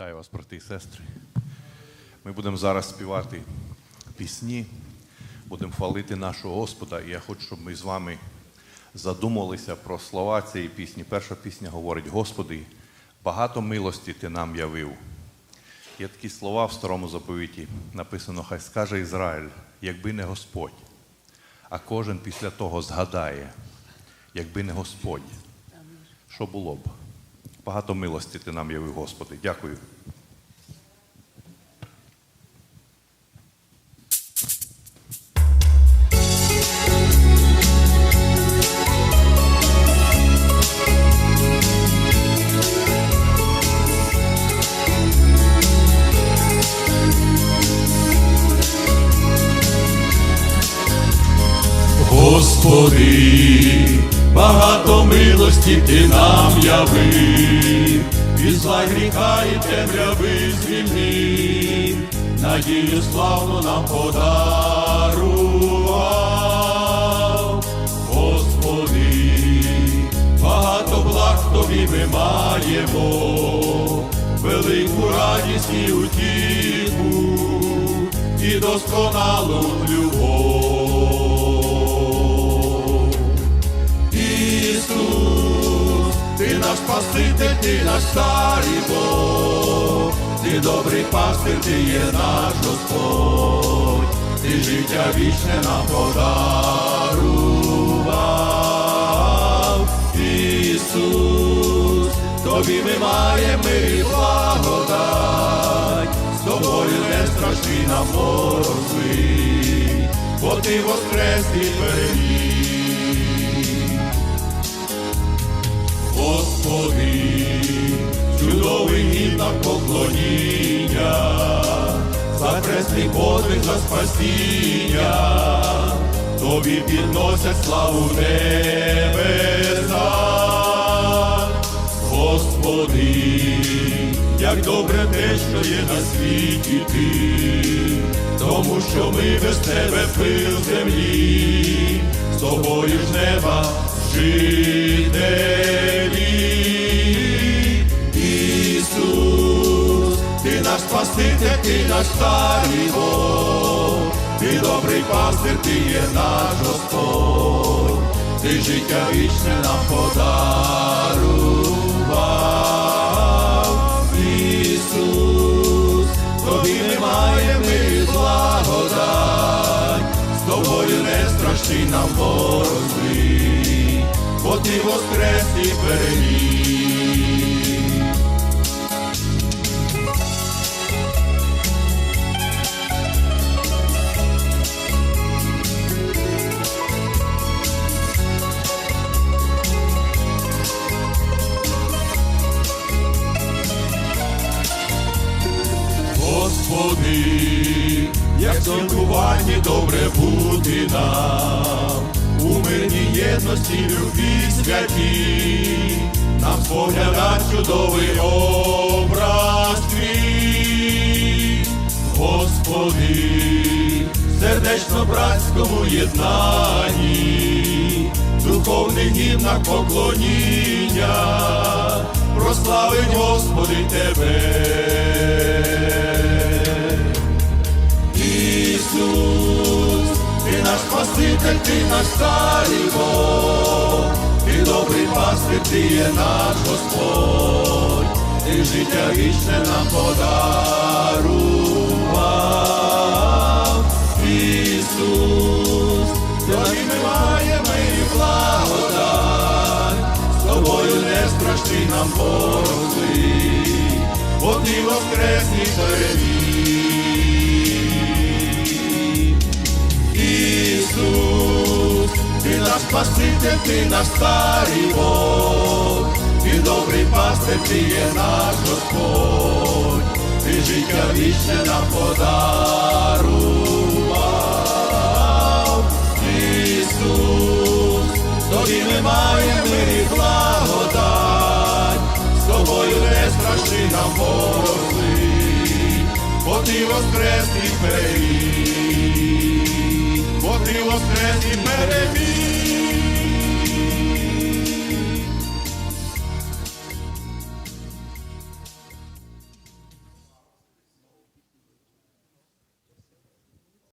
Вітаю вас, брати і сестри. Ми будемо зараз співати пісні, будемо хвалити нашого Господа. І я хочу, щоб ми з вами задумалися про слова цієї пісні. Перша пісня говорить: Господи, багато милості ти нам явив. Є такі слова в старому заповіті. Написано: Хай скаже Ізраїль, якби не Господь. А кожен після того згадає, якби не Господь, що було б. Багато милості ти нам явив, Господи. Дякую. Господи, багато милості ти нам явив, від гріха і темряви звільнив, надію славну нам подарував. Господи, багато благ тобі ми маємо, велику радість і утіху і досконалу любов. Наш Спаситель, ти наш і Бог, ти добрий пастир, ти є наш Господь, ти життя вічне нам подарував. Ісус, тобі ми маємо і благодать, з тобою не страшний нам морози, бо ти воскрес і переміг. Чудовий на поклоніння, за хресний подвиг за спасіння, тобі підносять славу небеса. Господи, як добре те, що є на світі ти, тому що ми без тебе пил землі, з тобою ж неба жителі. Спаситель, ти наш цар і Бог, ти добрий пастир, ти є наш Господь, ти життя вічне нам подарував. Ісус, тобі немає ми благодать, з тобою не страшний нам борозли, бо ти воскрес і переміг. Спілкуванні добре бути нам, у мирній єдності любві святі, нам споглядать чудовий образ твій, Господи, сердечно братському єднанні, духовний гімнах поклоніння, прославить Господи Тебе. Спаситель, ти наш цар і Бог, ти добрий пастир, ти є наш Господь, ти життя вічне нам подарував. Ісус, тобі ми маємо і благодать, з тобою не страшний нам борози, бо ти воскресний переміг. Спаситель, ти наш старий Бог, ти добрий пастир, ти є наш Господь, ти життя вічне нам подарував. Ісус, тобі маємо і благодать, з тобою не страшний нам ворози, бо ти воскрес і переміг, бо ти воскрес і переміг.